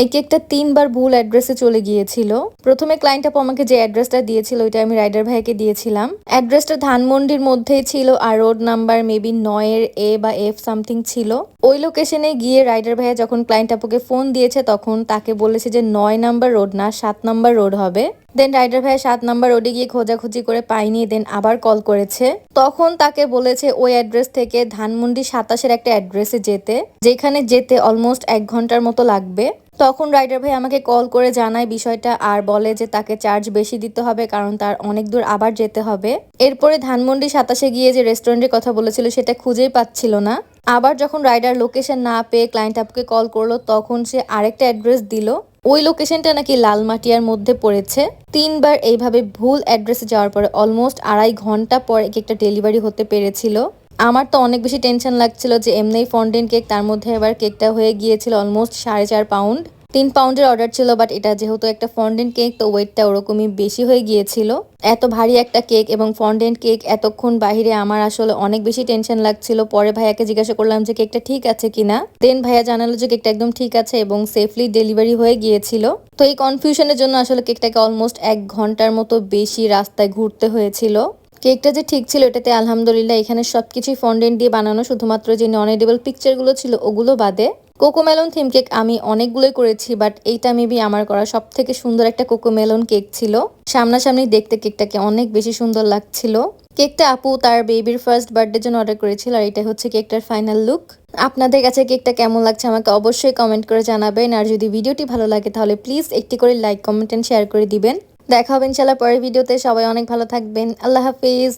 এই কেকটা তিনবার ভুল অ্যাড্রেসে চলে গিয়েছিল। প্রথমে ক্লায়েন্ট আপু আমাকে যে অ্যাড্রেসটা দিয়েছিল, ওইটা আমি রাইডার ভাইকে দিয়েছিলাম। অ্যাড্রেসটা ধানমন্ডির মধ্যেই ছিল, আর রোড নাম্বার মেবি নয়ের এ বা এফ সামথিং ছিল। ওই লোকেশনে গিয়ে রাইডার ভাইয়া যখন ক্লায়েন্ট আপুকে ফোন দিয়েছে, তখন তাকে বলেছে যে নয় নাম্বার রোড না, সাত নাম্বার রোড হবে। দেন রাইডার ভাইয়া সাত নাম্বার রোডে গিয়ে খোঁজাখুঁজি করে পাইনি দেন আবার কল করেছে। তখন তাকে বলেছে ওই অ্যাড্রেস থেকে ধানমন্ডি সাতাশের একটা অ্যাড্রেসে যেতে, যেখানে যেতে অলমোস্ট এক ঘণ্টার মতো লাগবে। তখন রাইডার ভাই আমাকে কল করে জানায় বিষয়টা আর বলে যে তাকে চার্জ বেশি দিতে হবে কারণ তার অনেক দূর আবার যেতে হবে। এরপরে ধানমন্ডি সাতাশে গিয়ে যে রেস্টুরেন্টের কথা বলেছিল সেটা খুঁজেই পাচ্ছিল না। আবার যখন রাইডার লোকেশন না পেয়ে ক্লায়েন্ট আপকে কল করল তখন সে আরেকটা অ্যাড্রেস দিল। ওই লোকেশনটা নাকি লালমাটিয়ার মধ্যে পড়েছে। তিনবার এইভাবে ভুল অ্যাড্রেসে যাওয়ার পরে অলমোস্ট আড়াই ঘণ্টা পর একটা ডেলিভারি হতে পেরেছিল। আমার তো অনেক বেশি টেনশন লাগছিল যে এমনি ফন্ডেন কেক তার মধ্যে এবার কেকটা হয়ে গিয়েছিল অলমোস্ট সাড়ে চার পাউন্ড তিন পাউন্ডের অর্ডার ছিল বাট এটা যেহেতু একটা ফন্ডেন্ট কেক তো ওয়েটটা ওরকমই বেশি হয়ে গিয়েছিল। এত ভারী একটা কেক এবং ফন্ডেন্ট কেক এতক্ষণ বাহিরে আমার আসলে অনেক বেশি টেনশন লাগছিল। পরে ভাইয়াকে জিজ্ঞাসা করলাম যে কেকটা ঠিক আছে কিনা। দেন ভাইয়া জানালো যে কেকটা একদম ঠিক আছে এবং সেফলি ডেলিভারি হয়ে গিয়েছিল। তো এই কনফিউশনের জন্য আসলে কেকটাকে অলমোস্ট এক ঘণ্টার মতো বেশি রাস্তায় ঘুরতে হয়েছিল। কেকটা যে ঠিক ছিল, এটাতে আলহামদুলিল্লাহ এখানে সবকিছুই ফন্ডেন্ট দিয়ে বানানো, শুধুমাত্র যে নন এডিবল পিকচারগুলো ছিল, ওগুলো বাদে কোকোমেলন থিম কেক আমি অনেকগুলোই করেছি বাট এইটা মেবি আমার করা সব থেকে সুন্দর একটা কোকোমেলন কেক ছিল। সামনাসামনি দেখতে কেকটাকে অনেক বেশি সুন্দর লাগছিল। কেকটা আপু তার বেবির ফার্স্ট বার্থডের জন্য অর্ডার করেছিল, আর এটা হচ্ছে কেকটার ফাইনাল লুক আপনাদের কাছে কেকটা কেমন লাগছে আমাকে অবশ্যই কমেন্ট করে জানাবেন, আর যদি ভিডিওটি ভালো লাগে তাহলে প্লিজ একটি করে লাইক কমেন্ট এন্ড শেয়ার করে দিবেন। দেখা হবে ইনশাল্লাহ পরের ভিডিওতে। সবাই অনেক ভালো থাকবেন। আল্লাহ হাফিজ।